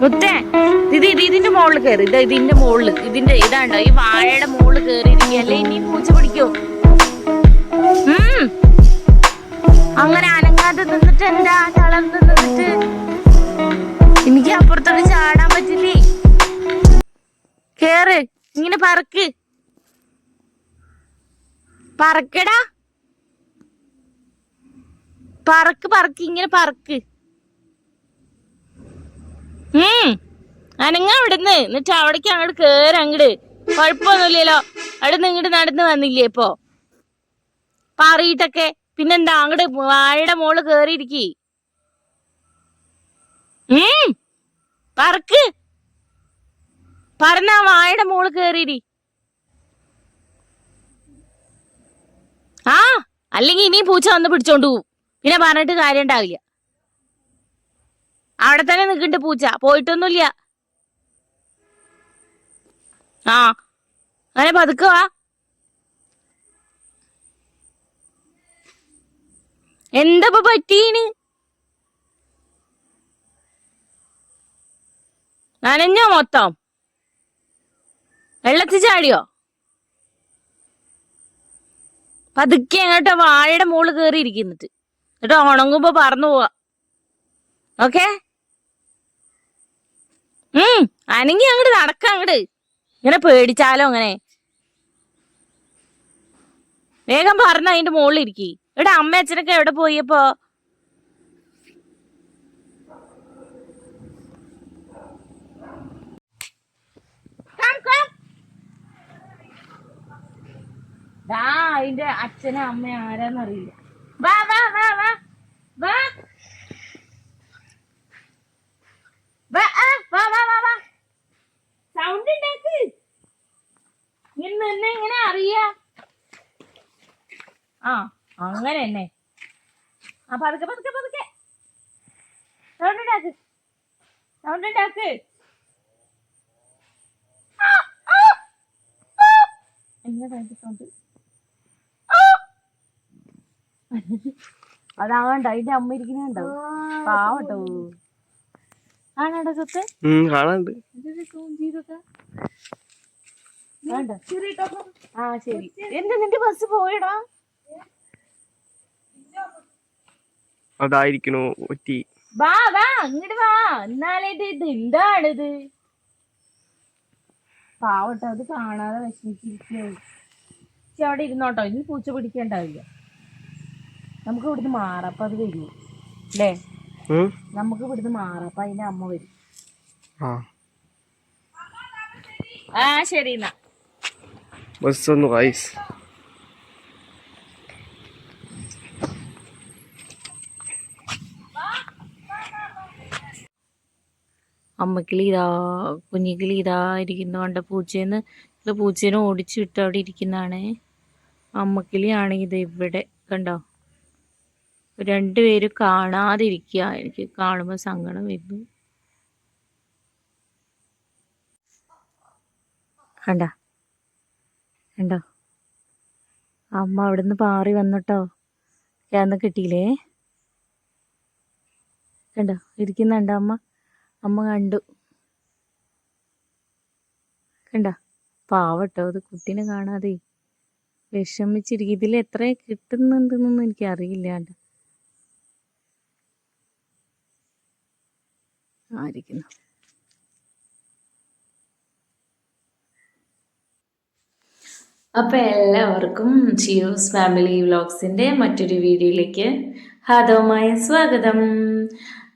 മുത്തേ ഇത് ഇത് ഇതിന്റെ മുകളിൽ കയറി ഇത് ഇതിന്റെ മുകളിൽ ഇതിന്റെ ഇതാണ്ടോ ഈ വാഴയുടെ മുകളിൽ കയറിയിരിക്കുക അല്ലേ ഇനി പൂച്ച പിടിക്കോ. അങ്ങനെ അനങ്ങാതെ നിന്നിട്ട് എന്താ ഇങ്ങനെ പറക്ക്. പറക്കടാ. പറക്ക് പറക്ക് ഇങ്ങനെ പറക്ക്. ഉം. അനങ്ങ അവിടുന്ന്. എന്നിട്ട് അവിടേക്ക് അങ്ങോട്ട് കേറി അങ്ങട്. കുഴപ്പമൊന്നുമില്ലല്ലോ. നിന്ന് ഇങ്ങോട്ട് നടന്ന് വന്നില്ലേ ഇപ്പോ? പറയിട്ടൊക്കെ. പിന്നെന്താ? അങ്ങട് വാഴയുടെ മോൾ കേറിയിരിക്കേ. പറക്ക്. പറഞ്ഞ വായുടെ മോൾ കേറിയിരി ആ അല്ലെങ്കിൽ ഇനിയും പൂച്ച വന്ന് പിടിച്ചോണ്ട് പോവും. പിന്നെ പറഞ്ഞിട്ട് കാര്യം ഉണ്ടാവില്ല. അവിടെ തന്നെ നിൽക്കുന്നുണ്ട് പൂച്ച. പോയിട്ടൊന്നുമില്ല. ആ അങ്ങനെ പതുക്കുക എന്തപ്പോ പറ്റീന്? നനഞ്ഞോ മൊത്തം? വെള്ളത്തിൽ ചാടിയോ? പതുക്കെ അങ്ങോട്ട് വാഴയുടെ മുകളിൽ കയറി ഇരിക്കുന്നിട്ട്. എന്നിട്ട് ഉണങ്ങുമ്പോ പറന്നു പോവാ. ഓക്കെ? ഉം അനങ്ങി അങ്ങോട്ട് നടക്ക അങ്ങോട്ട് ഇങ്ങനെ പേടിച്ചാലോ അങ്ങനെ? വേഗം പറഞ്ഞ അതിന്റെ മുകളിൽ ഇരിക്കി. ഇവിടെ അമ്മ അച്ഛനൊക്കെ എവിടെ പോയപ്പോ ദാ അതിന്റെ അച്ഛനും അമ്മ ആരാന്നറിയില്ല. വാ വാ വാ വാ. വാ. അങ്ങനെ തന്നെ. ആ പതുക്കെ പതുക്കെ പതുക്കെ. സൗണ്ട് ഉണ്ടാക്ക്. സൗണ്ട് ഉണ്ടാക്ക് ആ, ആ, ആ. അതാണ്ട് അതിന്റെ അമ്മ പാവട്ടോ. ആണോടാ കാണാണ്ട്. ആ ശരി. എന്താ നിന്റെ ബസ് പോയടാ. അതായിരിക്കണു ഒറ്റി. വാ വാ ഇങ്ങോട്ട് വാ. എന്നാലേ ഇത് ഇത് എന്താണിത്? പാവട്ടോ അത് കാണാതെ വിഷമിച്ചിരിക്കുകയാണ് പക്ഷെ അവിടെ ഇരുന്നോട്ടോ ഇനി പൂച്ച പിടിക്കേണ്ടാവില്ല നമുക്ക് ഇവിടുന്ന് മാറപ്പ അത് വരും. അല്ലേ? നമുക്ക് ഇവിടുന്ന് മാറപ്പ അതിന്റെ അമ്മ വരും. ആ. ആ ശരി എന്നാ. ബസ് ഒന്ന് അമ്മക്കിളി ഇതാ കുഞ്ഞിക്കിളി ഇതാ ഇരിക്കുന്നതുകൊണ്ട് പൂച്ചേന്ന്. ഇത് പൂച്ചേനെ ഓടിച്ചു വിട്ട് അവിടെ ഇരിക്കുന്നതാണ്. അമ്മക്കിളിയാണ് ഇത് ഇവിടെ കണ്ടോ? രണ്ടുപേരും കാണാതിരിക്കുക. എനിക്ക് കാണുമ്പോൾ സങ്കടം വരുന്നു. കണ്ട? കണ്ടോ? അമ്മ അവിടുന്ന് പാറി വന്നിട്ടോ? കേന്ന് കിട്ടിയില്ലേ? കണ്ടോ? ഇരിക്കുന്നുണ്ടോ അമ്മ? അമ്മ കണ്ടു. കണ്ട? പാവട്ടോ അത് കുട്ടീനെ കാണാതെ. വിഷമിച്ചിരിക്കും. ഇതിൽ എത്ര കിട്ടുന്നുണ്ടെന്നൊന്നും എനിക്ക് അറിയില്ല ആയിരിക്കുന്നു അപ്പോൾ എല്ലാവർക്കും ജിയോസ് ഫാമിലി വ്ലോഗ്സിന്റെ മറ്റൊരു വീഡിയോയിലേക്ക് ഹാദവമായ സ്വാഗതം.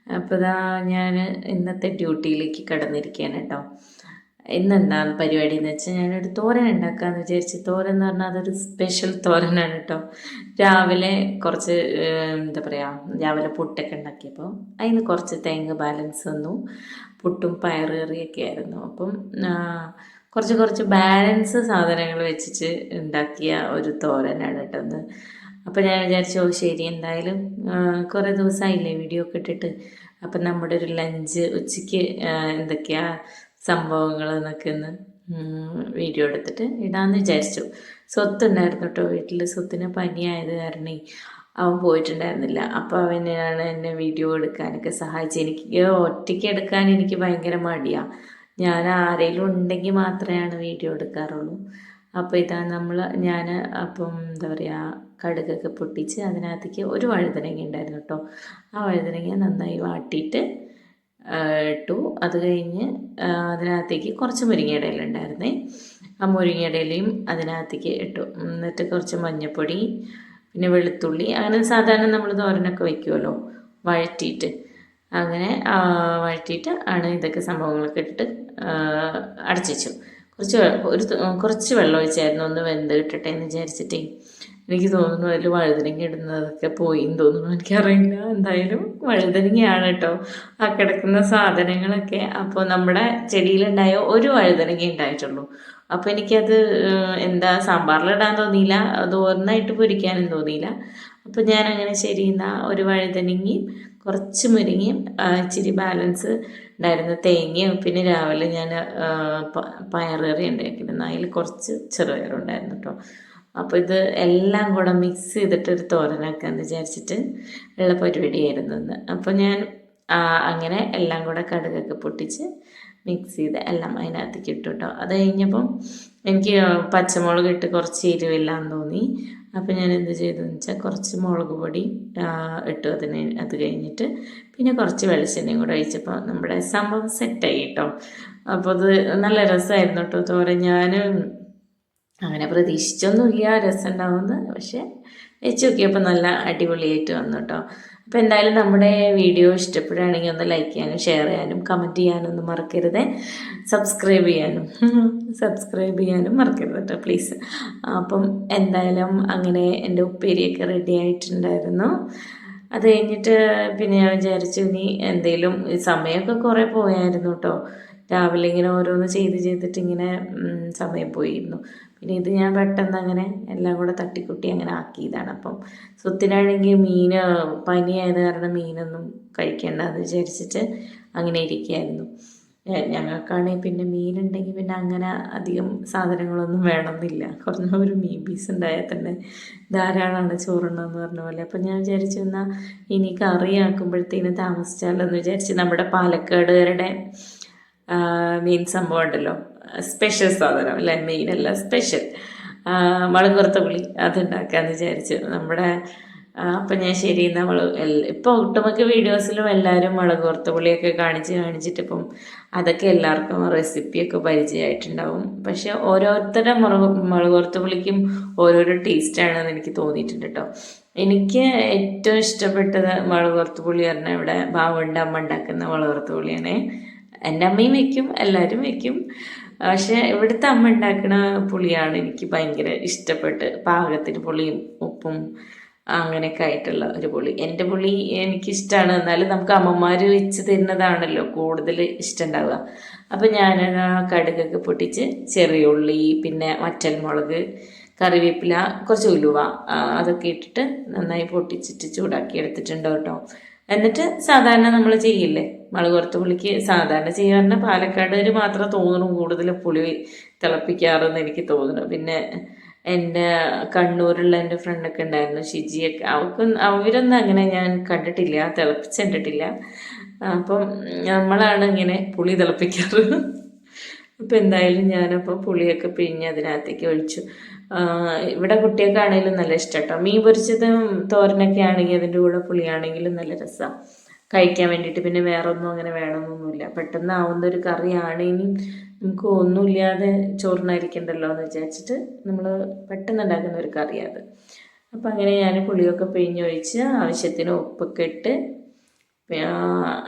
അപ്പോൾ ഇതാ ഞാൻ ഇന്നത്തെ ഡ്യൂട്ടിയിലേക്ക് കടന്നിരിക്കുകയാണ് കേട്ടോ ഇന്നെന്താ പരിപാടി എന്ന് വെച്ചാൽ ഞാനൊരു തോരൻ ഉണ്ടാക്കാമെന്ന് വിചാരിച്ച്. തോരൻ എന്ന് പറഞ്ഞാൽ അതൊരു സ്പെഷ്യൽ തോരനാണ് കേട്ടോ രാവിലെ കുറച്ച് എന്താ പറയുക രാവിലെ പുട്ടൊക്കെ ഉണ്ടാക്കിയപ്പോൾ അതിന് കുറച്ച് തേങ്ങ ബാലൻസ് വന്നു പുട്ടും പയറുകറിയൊക്കെ ആയിരുന്നു. അപ്പം കുറച്ച് കുറച്ച് ബാലൻസ് സാധനങ്ങൾ വെച്ചിട്ട് ഉണ്ടാക്കിയ ഒരു തോരനാണ് കേട്ടോ അപ്പോൾ ഞാൻ വിചാരിച്ചു ശരി എന്തായാലും കുറേ ദിവസമായില്ലേ വീഡിയോ ഒക്കെ ഇട്ടിട്ട്. അപ്പം നമ്മുടെ ഒരു ലഞ്ച് ഉച്ചയ്ക്ക് എന്തൊക്കെയാ സംഭവങ്ങൾ എന്നൊക്കെ ഒന്ന് വീഡിയോ എടുത്തിട്ട് ഇടാമെന്ന് വിചാരിച്ചു. സ്വത്തുണ്ടായിരുന്നു കേട്ടോ വീട്ടിൽ സ്വത്തിന് പനിയായത് കാരണം അവൻ പോയിട്ടുണ്ടായിരുന്നില്ല. അപ്പോൾ അവനാണ് എന്നെ വീഡിയോ എടുക്കാനൊക്കെ സഹായിച്ചത്. എനിക്ക് ഒറ്റയ്ക്ക് എടുക്കാൻ എനിക്ക് ഭയങ്കര മടിയാണ് ഞാൻ ആരെങ്കിലും ഉണ്ടെങ്കിൽ മാത്രമേ വീഡിയോ എടുക്കാറുള്ളൂ. അപ്പോൾ ഇതാ നമ്മൾ ഞാൻ അപ്പം എന്താ പറയുക കടുകൊക്കെ പൊട്ടിച്ച് അതിനകത്തേക്ക് ഒരു വഴുതനങ്ങ ഉണ്ടായിരുന്നു കേട്ടോ. ആ വഴുതനങ്ങ നന്നായി വാട്ടിയിട്ട് ഇട്ടു. അത് കഴിഞ്ഞ് അതിനകത്തേക്ക് കുറച്ച് മുരിങ്ങയുടെ ഉണ്ടായിരുന്നേ. ആ മുരിങ്ങയുടെ അതിനകത്തേക്ക് ഇട്ടു. എന്നിട്ട് കുറച്ച് മഞ്ഞൾപ്പൊടി പിന്നെ വെളുത്തുള്ളി അങ്ങനെ സാധാരണ നമ്മൾ തോരനൊക്കെ വയ്ക്കുമല്ലോ വഴറ്റിയിട്ട്. അങ്ങനെ വഴറ്റിയിട്ട് ആണ് ഇതൊക്കെ സംഭവങ്ങളൊക്കെ ഇട്ടിട്ട് അടച്ചു കുറച്ച് ഒരു കുറച്ച് വെള്ളം ഒഴിച്ചായിരുന്നു. ഒന്ന് വെന്ത് കിട്ടട്ടെ എന്ന് വിചാരിച്ചിട്ടേ. എനിക്ക് തോന്നുന്നു അതിൽ വഴുതനങ്ങ ഇടുന്നതൊക്കെ പോയി എന്ന് തോന്നുന്നു. എനിക്കറിയില്ല. എന്തായാലും വഴുതനങ്ങയാണ് കേട്ടോ. ആ കിടക്കുന്ന സാധനങ്ങളൊക്കെ അപ്പോൾ നമ്മുടെ ചെടിയിലുണ്ടായ ഒരു വഴുതനങ്ങ ഉണ്ടായിട്ടുള്ളൂ. അപ്പോൾ എനിക്കത് എന്താ സാമ്പാറിലിടാൻ തോന്നിയില്ല. അത് ഒന്നായിട്ട് പൊരിക്കാനും തോന്നിയില്ല. അപ്പോൾ ഞാൻ അങ്ങനെ ശരി എന്നാ ഒരു വഴുതനങ്ങയും കുറച്ച് മുരിങ്ങയും ഇച്ചിരി ബാലൻസ് ഉണ്ടായിരുന്ന തേങ്ങയും പിന്നെ രാവിലെ ഞാൻ പയറുകറി ഉണ്ടാക്കിയിരുന്നു. അതിൽ കുറച്ച് ചെറുപയറുണ്ടായിരുന്നു കേട്ടോ. അപ്പോൾ ഇത് എല്ലാം കൂടെ മിക്സ് ചെയ്തിട്ട് ഒരു തോരനാക്കാന്ന് വിചാരിച്ചിട്ട് ഉള്ള പരിപാടിയായിരുന്നു ഇന്ന്. അപ്പോൾ ഞാൻ അങ്ങനെ എല്ലാം കൂടെ കടുകൊക്കെ പൊട്ടിച്ച് മിക്സ് ചെയ്ത് എല്ലാം അതിനകത്തേക്ക് ഇട്ടു കേട്ടോ അത് കഴിഞ്ഞപ്പം എനിക്ക് പച്ചമുളക് ഇട്ട് കുറച്ച് എരിവില്ലാന്ന് തോന്നി. അപ്പോൾ ഞാൻ എന്ത് ചെയ്തു എന്ന് വെച്ചാൽ കുറച്ച് മുളക് പൊടി ഇട്ടു അതിന് അത് കഴിഞ്ഞിട്ട് പിന്നെ കുറച്ച് വെളിച്ചെണ്ണയും കൂടെ ഒഴിച്ചപ്പോൾ നമ്മുടെ സംഭവം സെറ്റായി കേട്ടോ അപ്പോൾ അത് നല്ല രസമായിരുന്നു കേട്ടോ തോരൻ. ഞാൻ അങ്ങനെ പ്രതീക്ഷിച്ചൊന്നുമില്ല രസം പക്ഷേ വെച്ച് നോക്കിയപ്പോൾ നല്ല അടിപൊളിയായിട്ട് വന്നു കേട്ടോ അപ്പോൾ എന്തായാലും നമ്മുടെ വീഡിയോ ഇഷ്ടപ്പെടുകയാണെങ്കിൽ ഒന്ന് ലൈക്ക് ചെയ്യാനും ഷെയർ ചെയ്യാനും കമന്റ് ചെയ്യാനും ഒന്നും മറക്കരുത്. സബ്സ്ക്രൈബ് ചെയ്യാനും സബ്സ്ക്രൈബ് ചെയ്യാനും മറക്കരുത് കേട്ടോ പ്ലീസ് അപ്പം എന്തായാലും അങ്ങനെ എന്റെ ഉപ്പേരിയൊക്കെ റെഡി ആയിട്ടുണ്ടായിരുന്നു. അത് കഴിഞ്ഞിട്ട് പിന്നെ ഞാൻ വിചാരിച്ചു ഇനി എന്തെങ്കിലും സമയമൊക്കെ കുറേ പോയായിരുന്നു കേട്ടോ രാവിലെ ഇങ്ങനെ ഓരോന്ന് ചെയ്ത് ചെയ്തിട്ട് ഇങ്ങനെ സമയം പോയിരുന്നു. പിന്നെ ഇത് ഞാൻ പെട്ടെന്ന് അങ്ങനെ എല്ലാം കൂടെ തട്ടിക്കുട്ടി അങ്ങനെ ആക്കിയതാണ്. അപ്പം സ്വത്തിനാണെങ്കിൽ മീൻ പനിയായത് കാരണം മീനൊന്നും കഴിക്കേണ്ട എന്ന് വിചാരിച്ചിട്ട് അങ്ങനെ ഇരിക്കുകയായിരുന്നു ഞങ്ങൾക്കാണെങ്കിൽ പിന്നെ മീനുണ്ടെങ്കിൽ പിന്നെ അങ്ങനെ അധികം സാധനങ്ങളൊന്നും വേണമെന്നില്ല. കുറഞ്ഞ ഒരു മീൻ പീസ് ഉണ്ടായാൽ തന്നെ ധാരാളമാണ് ചോറുണ്ടെന്ന് പറഞ്ഞ പോലെ. അപ്പം ഞാൻ വിചാരിച്ചു എന്നാൽ ഇനി കറി ആക്കുമ്പോഴത്തേന് താമസിച്ചാലോ എന്ന് വിചാരിച്ച് നമ്മുടെ പാലക്കാടുകാരുടെ മീൻ സംഭവം ഉണ്ടല്ലോ. സ്പെഷ്യൽ സാധനം അല്ലേ? മീനല്ല സ്പെഷ്യൽ മുളക് വറുത്ത പുളി അതുണ്ടാക്കാമെന്ന് വിചാരിച്ചു. നമ്മുടെ അപ്പം ഞാൻ ശരി എന്നാൽ മുളക് ഇപ്പോൾ ഒട്ടുമിക്ക വീഡിയോസിലും എല്ലാവരും മുളക് വറുത്ത പുളിയൊക്കെ കാണിച്ച് കാണിച്ചിട്ട് ഇപ്പം അതൊക്കെ എല്ലാവർക്കും റെസിപ്പിയൊക്കെ പരിചയമായിട്ടുണ്ടാവും. പക്ഷെ ഓരോരുത്തരുടെ മുളക് മുളക് വറുത്ത പുളിക്കും ഓരോരോ ടേസ്റ്റാണെന്ന് എനിക്ക് തോന്നിയിട്ടുണ്ട് കേട്ടോ എനിക്ക് ഏറ്റവും ഇഷ്ടപ്പെട്ടത് മുളക് വറുത്ത പുളി പറഞ്ഞാൽ ഇവിടെ ബാവുണ്ട അമ്മ ഉണ്ടാക്കുന്ന പുളിയാണ് എന്റെ അമ്മയും വെക്കും എല്ലാവരും വെക്കും. പക്ഷെ ഇവിടുത്തെ അമ്മ ഉണ്ടാക്കുന്ന പുളിയാണ് എനിക്ക് ഭയങ്കര ഇഷ്ടപ്പെട്ട് പാകത്തിന് പുളിയും ഉപ്പും അങ്ങനെയൊക്കെ ആയിട്ടുള്ള ഒരു പുളി. എന്റെ പുളി എനിക്കിഷ്ടമാണ് എന്നാലും നമുക്ക് അമ്മമാർ വെച്ച് തരുന്നതാണല്ലോ കൂടുതൽ ഇഷ്ടമുണ്ടാവുക അപ്പം ഞാൻ ആ കടുകൊക്കെ പൊട്ടിച്ച് ചെറിയ ഉള്ളി പിന്നെ വറ്റൽമുളക് കറിവേപ്പില കുറച്ച് ഉലുവ അതൊക്കെ ഇട്ടിട്ട് നന്നായി പൊട്ടിച്ചിട്ട് ചൂടാക്കി എടുത്തിട്ടുണ്ട് കേട്ടോ. എന്നിട്ട് സാധാരണ നമ്മൾ ചെയ്യില്ലേ? മുളക് വറുത്ത പുളിക്ക് സാധാരണ ചെയ്യാറുണ്ട് പാലക്കാടുകാർ മാത്രം തോന്നുന്നു കൂടുതൽ പുളി തിളപ്പിക്കാറെന്ന് എനിക്ക് തോന്നുന്നു. പിന്നെ എന്റെ കണ്ണൂരുള്ള എന്റെ ഫ്രണ്ടൊക്കെ ഉണ്ടായിരുന്നു ഷിജിയൊക്കെ. അവർക്ക് അവരൊന്നും അങ്ങനെ ഞാൻ കണ്ടിട്ടില്ല തിളപ്പിച്ച് കണ്ടിട്ടില്ല അപ്പം നമ്മളാണ് ഇങ്ങനെ പുളി തിളപ്പിക്കാറ്. അപ്പം എന്തായാലും ഞാനപ്പോൾ പുളിയൊക്കെ പിഴിഞ്ഞ് അതിനകത്തേക്ക് ഒഴിച്ചു. ഇവിടെ കുട്ടികൾക്കാണെങ്കിലും നല്ല ഇഷ്ടം കേട്ടോ മീൻ പൊരിച്ചതും തോരനൊക്കെ ആണെങ്കിൽ അതിന്റെ കൂടെ പുളിയാണെങ്കിലും നല്ല രസം. കഴിക്കാൻ വേണ്ടിയിട്ട്. പിന്നെ വേറെ ഒന്നും അങ്ങനെ വേണമെന്നൊന്നുമില്ല. പെട്ടെന്ന് ആവുന്ന ഒരു കറിയാണ്. ഇനി നമുക്ക് ഒന്നുമില്ലാതെ ചോറിനായിരിക്കണ്ടല്ലോ എന്ന് വിചാരിച്ചിട്ട് നമ്മൾ പെട്ടെന്ന് ഉണ്ടാക്കുന്ന ഒരു കറിയാണ് അപ്പം അങ്ങനെ ഞാൻ പുളിയൊക്കെ പിഴിഞ്ഞൊഴിച്ച് ആവശ്യത്തിന് ഉപ്പൊക്കെ ഇട്ട്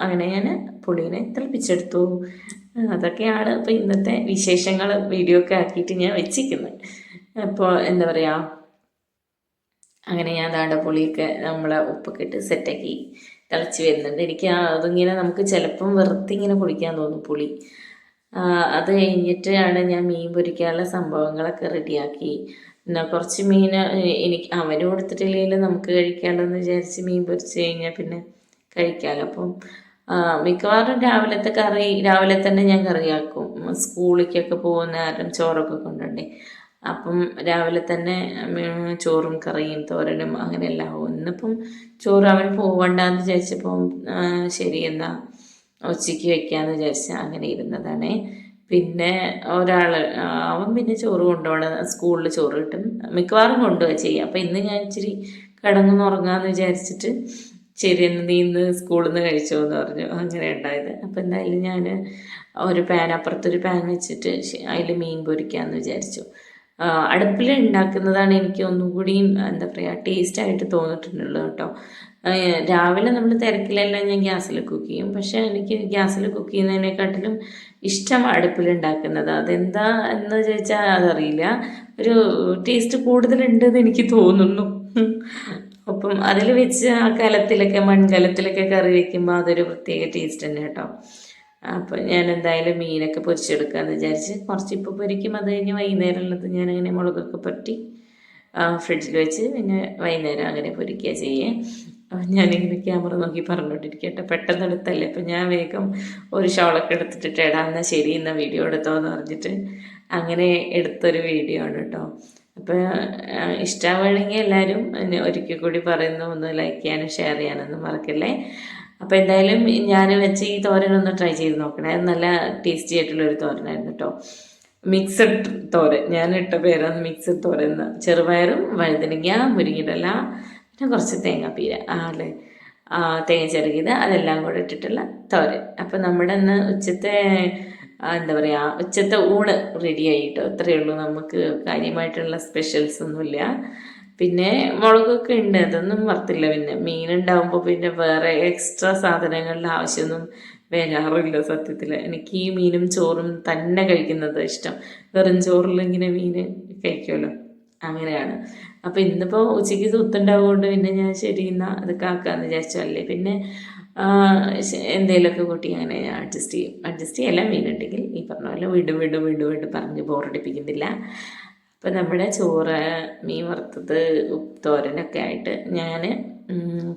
അങ്ങനെ ഞാൻ പുളീനെ തിളപ്പിച്ചെടുത്തു. അതൊക്കെയാണ് ഇപ്പം ഇന്നത്തെ വിശേഷങ്ങൾ. വീഡിയോ ഒക്കെ ആക്കിയിട്ട് ഞാൻ വെച്ചിരിക്കുന്നത്. അപ്പോൾ എന്താ പറയുക അങ്ങനെ ഞാൻ ദാണ്ട പുളിയൊക്കെ നമ്മളെ ഉപ്പൊക്കെ ഇട്ട് സെറ്റാക്കി തിളച്ച് വരുന്നുണ്ട്. എനിക്ക് അതിങ്ങനെ നമുക്ക് ചിലപ്പം വെറുതെ ഇങ്ങനെ കുടിക്കാൻ തോന്നും പുളി. അത് കഴിഞ്ഞിട്ടാണ് ഞാൻ മീൻ പൊരിക്കാനുള്ള സംഭവങ്ങളൊക്കെ റെഡിയാക്കി. പിന്നെ കുറച്ച് മീൻ എനിക്ക് അവന് കൊടുത്തിട്ടില്ലെങ്കിലും നമുക്ക് കഴിക്കാമല്ലോ വിചാരിച്ച് മീൻ പൊരിച്ച് കഴിഞ്ഞാൽ പിന്നെ കഴിക്കാമല്ലോ അപ്പം മിക്കവാറും രാവിലത്തെ കറി രാവിലെ തന്നെ ഞാൻ കറിയാക്കും. സ്കൂളിലേക്കൊക്കെ പോകുന്ന ആരും ചോറൊക്കെ കൊണ്ടുണ്ടേ. അപ്പം രാവിലെ തന്നെ ചോറും കറിയും തോരനും അങ്ങനെയെല്ലാം ആവും. ഇന്നിപ്പം ചോറ് അവൻ പോവണ്ടെന്ന് വിചാരിച്ചപ്പം ശരി എന്നാ ഉച്ചയ്ക്ക് വെക്കാന്ന് വിചാരിച്ച അങ്ങനെ ഇരുന്നതാണ്. പിന്നെ ഒരാൾ അവൻ പിന്നെ ചോറ് കൊണ്ടുപോകണം സ്കൂളിൽ ചോറ് കിട്ടും. മിക്കവാറും കൊണ്ടുപോകാൻ ചെയ്യുക അപ്പം ഇന്ന് ഞാൻ ഇച്ചിരി കിടന്നു ഉറങ്ങാമെന്ന് വിചാരിച്ചിട്ട് ശരി എന്ന് നീ ഇന്ന് സ്കൂളിൽ നിന്ന് കഴിച്ചോ എന്ന് പറഞ്ഞു. അങ്ങനെ ഉണ്ടായത്. അപ്പം എന്തായാലും ഞാൻ ഒരു പാൻ അപ്പുറത്തൊരു പാൻ വെച്ചിട്ട് അതിൽ മീൻ പൊരിക്കാമെന്ന് വിചാരിച്ചു. അടുപ്പിൽ ഉണ്ടാക്കുന്നതാണ് എനിക്ക് ഒന്നും കൂടിയും എന്താ പറയുക ടേസ്റ്റായിട്ട് തോന്നിയിട്ടുള്ളത് കേട്ടോ. രാവിലെ നമ്മൾ തിരക്കിലെല്ലാം ഞാൻ ഗ്യാസിൽ കുക്ക് ചെയ്യും. പക്ഷേ എനിക്ക് ഗ്യാസിൽ കുക്ക് ചെയ്യുന്നതിനെക്കാട്ടിലും ഇഷ്ടം അടുപ്പിൽ ഉണ്ടാക്കുന്നത് അതെന്താ എന്ന് ചോദിച്ചാൽ അതറിയില്ല. ഒരു ടേസ്റ്റ് കൂടുതലുണ്ടെന്ന് എനിക്ക് തോന്നുന്നു. അപ്പം അതിൽ വെച്ച് ആ കലത്തിലൊക്കെ മൺകലത്തിലൊക്കെ കറി വെക്കുമ്പോൾ അതൊരു പ്രത്യേക ടേസ്റ്റ് തന്നെ കേട്ടോ. അപ്പോൾ ഞാൻ എന്തായാലും മീനൊക്കെ പൊരിച്ചെടുക്കാമെന്ന് വിചാരിച്ച് കുറച്ച് ഇപ്പോൾ പൊരിക്കും അത് കഴിഞ്ഞ് വൈകുന്നേരം ഉള്ളത് ഞാനങ്ങനെ മുളകൊക്കെ പറ്റി ഫ്രിഡ്ജിൽ വെച്ച് പിന്നെ വൈകുന്നേരം അങ്ങനെ പൊരിക്കുക ചെയ്യേ. അപ്പം ഞാനിങ്ങനെ ക്യാമറ നോക്കി പറഞ്ഞുകൊണ്ടിരിക്കട്ടെ പെട്ടെന്ന് എടുത്തല്ലേ? അപ്പം ഞാൻ വേഗം ഒരു ഷോളൊക്കെ എടുത്തിട്ട് എടാ എന്നാൽ ശരി എന്നാൽ വീഡിയോ എടുത്തോ എന്ന് പറഞ്ഞിട്ട് അങ്ങനെ എടുത്തൊരു വീഡിയോ ആണ് കേട്ടോ. അപ്പോൾ ഇഷ്ടമാവുകയാണെങ്കിൽ എല്ലാവരും എന്നെ ഒരിക്കൽ കൂടി പറയുന്നു. ഒന്ന് ലൈക്ക് ചെയ്യാനും ഷെയർ ചെയ്യാനൊന്നും മറക്കല്ലേ? അപ്പോൾ എന്തായാലും ഞാൻ വെച്ച് ഈ തോരനൊന്ന് ട്രൈ ചെയ്ത് നോക്കണേ. നല്ല ടേസ്റ്റി ആയിട്ടുള്ളൊരു തോരനായിരുന്നു കേട്ടോ മിക്സഡ് തോരൻ. ഞാൻ ഇട്ട പേരാണ് മിക്സഡ് തോരൻ എന്ന്. ചെറുപയറും വഴുതനങ്ങ മുരിങ്ങിടല പിന്നെ കുറച്ച് തേങ്ങാപ്പീര. ആ അല്ലേ? തേങ്ങ ചെറുകിയത് അതെല്ലാം കൂടെ ഇട്ടിട്ടുള്ള തോരൻ. അപ്പം നമ്മുടെ ഇന്ന് ഉച്ചത്തെ എന്താ പറയുക ഉച്ചത്തെ ഊണ് റെഡി ആയിട്ടോ? ഇത്രയേ ഉള്ളൂ. നമുക്ക് കാര്യമായിട്ടുള്ള സ്പെഷ്യൽസ് ഒന്നുമില്ല. പിന്നെ മുളകൊക്കെ ഉണ്ട് അതൊന്നും വർത്തില്ല പിന്നെ മീൻ ഉണ്ടാവുമ്പോൾ പിന്നെ വേറെ എക്സ്ട്രാ സാധനങ്ങളുടെ ആവശ്യമൊന്നും വരാറില്ല സത്യത്തിൽ എനിക്ക് ഈ മീനും ചോറും തന്നെ കഴിക്കുന്നത് ഇഷ്ടം. വെറും ചോറിൽ ഇങ്ങനെ മീൻ കഴിക്കുമല്ലോ. അങ്ങനെയാണ്. അപ്പോൾ ഇന്നിപ്പോൾ ഉച്ചയ്ക്ക് സുത്തുണ്ടാവുകൊണ്ട് പിന്നെ ഞാൻ ശരി എന്നാൽ അത് കാക്കാന്ന് വിചാരിച്ചു. അല്ലേ? പിന്നെ എന്തെങ്കിലുമൊക്കെ കൂട്ടി അങ്ങനെ ഞാൻ അഡ്ജസ്റ്റ് ചെയ്യും. അഡ്ജസ്റ്റ് ചെയ്യല്ല മീനുണ്ടെങ്കിൽ ഈ പറഞ്ഞ പോലെ വീണ്ടും വീണ്ടും വീണ്ടും വീണ്ടും പറഞ്ഞ് ബോറടിപ്പിക്കുന്നില്ല അപ്പം നമ്മുടെ ചോറ് മീൻ വറുത്തത് ഉപ്പ്തോരനൊക്കെ ആയിട്ട് ഞാൻ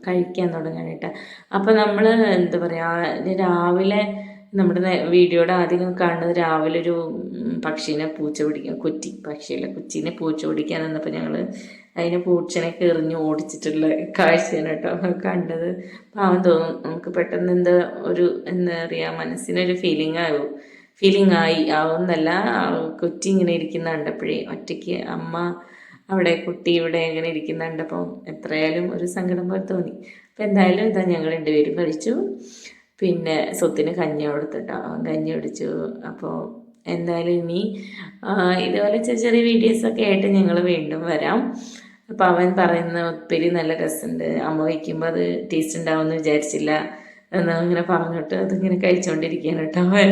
കഴിക്കാൻ തുടങ്ങാനായിട്ട് അപ്പോൾ നമ്മൾ എന്താ പറയുക രാവിലെ നമ്മുടെ വീഡിയോയുടെ ആദ്യം കാണുന്നത് രാവിലെ ഒരു പക്ഷീനെ പൂച്ച പിടിക്കാൻ കുറ്റി പക്ഷിയല്ല കുച്ചീനെ പൂച്ച പിടിക്കാൻ നിന്നപ്പോൾ ഞങ്ങൾ അതിനെ പൂച്ചനെ എറിഞ്ഞ് ഓടിച്ചിട്ടുള്ള കാഴ്ചയാണ് കേട്ടോ കണ്ടത്. പാവം തോന്നും നമുക്ക് പെട്ടെന്ന് എന്താ ഒരു എന്താ പറയുക മനസ്സിനൊരു ഫീലിംഗ് ആവും. ഫീലിംഗ് ആയി. ആവുന്നല്ല കുറ്റി ഇങ്ങനെ ഇരിക്കുന്ന കണ്ടപ്പോഴേ ഒറ്റയ്ക്ക് അമ്മ അവിടെ കുട്ടി ഇവിടെ ഇങ്ങനെ ഇരിക്കുന്ന കണ്ടപ്പോൾ എത്രയായാലും ഒരു സങ്കടം പോലെ തോന്നി. അപ്പം എന്തായാലും ഇതാ ഞങ്ങൾ രണ്ടുപേരും കഴിച്ചു. പിന്നെ സ്വത്തിന് കഞ്ഞി കൊടുത്തിട്ടോ കഞ്ഞി കുടിച്ചു. അപ്പോൾ എന്തായാലും ഇനി ഇതുപോലെ ചെറിയ ചെറിയ വീഡിയോസൊക്കെ ആയിട്ട് ഞങ്ങൾ വീണ്ടും വരാം. അപ്പോൾ അവൻ പറയുന്ന ഒത്തിരി നല്ല രസമുണ്ട്. അമ്മ വയ്ക്കുമ്പോൾ അത് ടേസ്റ്റ് ഉണ്ടാവുമെന്ന് വിചാരിച്ചില്ല. എന്ന് അങ്ങനെ പറഞ്ഞിട്ട് അതിങ്ങനെ കഴിച്ചുകൊണ്ടിരിക്കുകയാണ് അവൻ.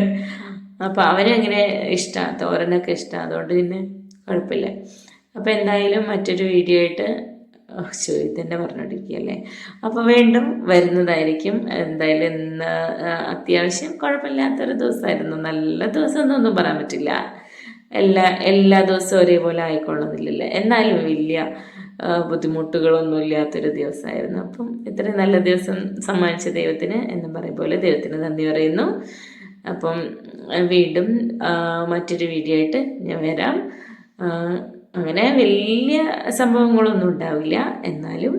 അപ്പോൾ അവനങ്ങനെ ഇഷ്ടമാണ് തോരനൊക്കെ ഇഷ്ടമാണ് അതുകൊണ്ട് പിന്നെ കുഴപ്പമില്ല. അപ്പോൾ എന്തായാലും മറ്റൊരു വീഡിയോ ആയിട്ട് ശോ ഇതന്നെ പറഞ്ഞോണ്ടിരിക്കുകയല്ലേ അപ്പോൾ വീണ്ടും വരുന്നതായിരിക്കും. എന്തായാലും ഇന്ന് അത്യാവശ്യം കുഴപ്പമില്ലാത്തൊരു ദിവസമായിരുന്നു. നല്ല ദിവസം എന്നൊന്നും പറയാൻ പറ്റില്ല. എല്ലാ എല്ലാ ദിവസവും ഒരേപോലെ ആയിക്കൊള്ളുന്നില്ലല്ലോ? എന്നാലും വലിയ ബുദ്ധിമുട്ടുകളൊന്നും ഇല്ലാത്തൊരു ദിവസമായിരുന്നു. അപ്പം ഇത്രയും നല്ല ദിവസം സമ്മാനിച്ച ദൈവത്തിന് എന്നും പറയും പോലെ ദൈവത്തിന് നന്ദി പറയുന്നു. അപ്പം വീണ്ടും മറ്റൊരു വീഡിയോ ആയിട്ട് ഞാൻ വരാം. അങ്ങനെ വലിയ സംഭവങ്ങളൊന്നും ഉണ്ടാവില്ല. എന്നാലും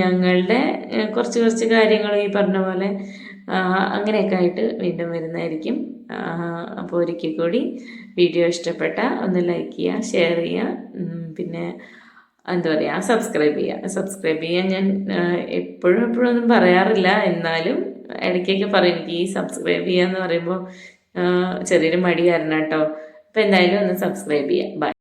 ഞങ്ങളുടെ കുറച്ച് കുറച്ച് കാര്യങ്ങൾ ഈ പറഞ്ഞ പോലെ അങ്ങനെയൊക്കെ ആയിട്ട് വീണ്ടും വരുന്നതായിരിക്കും. അപ്പോൾ ഒരിക്കൽ കൂടി വീഡിയോ ഇഷ്ടപ്പെട്ട ഒന്ന് ലൈക്ക് ചെയ്യുക ഷെയർ ചെയ്യുക. പിന്നെ എന്താ പറയുക സബ്സ്ക്രൈബ് ചെയ്യുക. സബ്സ്ക്രൈബ് ചെയ്യാൻ ഞാൻ എപ്പോഴും എപ്പോഴും ഒന്നും പറയാറില്ല. എന്നാലും ഇടയ്ക്കൊക്കെ പറയും എനിക്ക് ഈ സബ്സ്ക്രൈബ് ചെയ്യാന്ന് പറയുമ്പോൾ ചെറിയൊരു മടിയായിരുന്നു കേട്ടോ അപ്പോൾ എന്തായാലും ഒന്ന് സബ്സ്ക്രൈബ് ചെയ്യുക ബൈ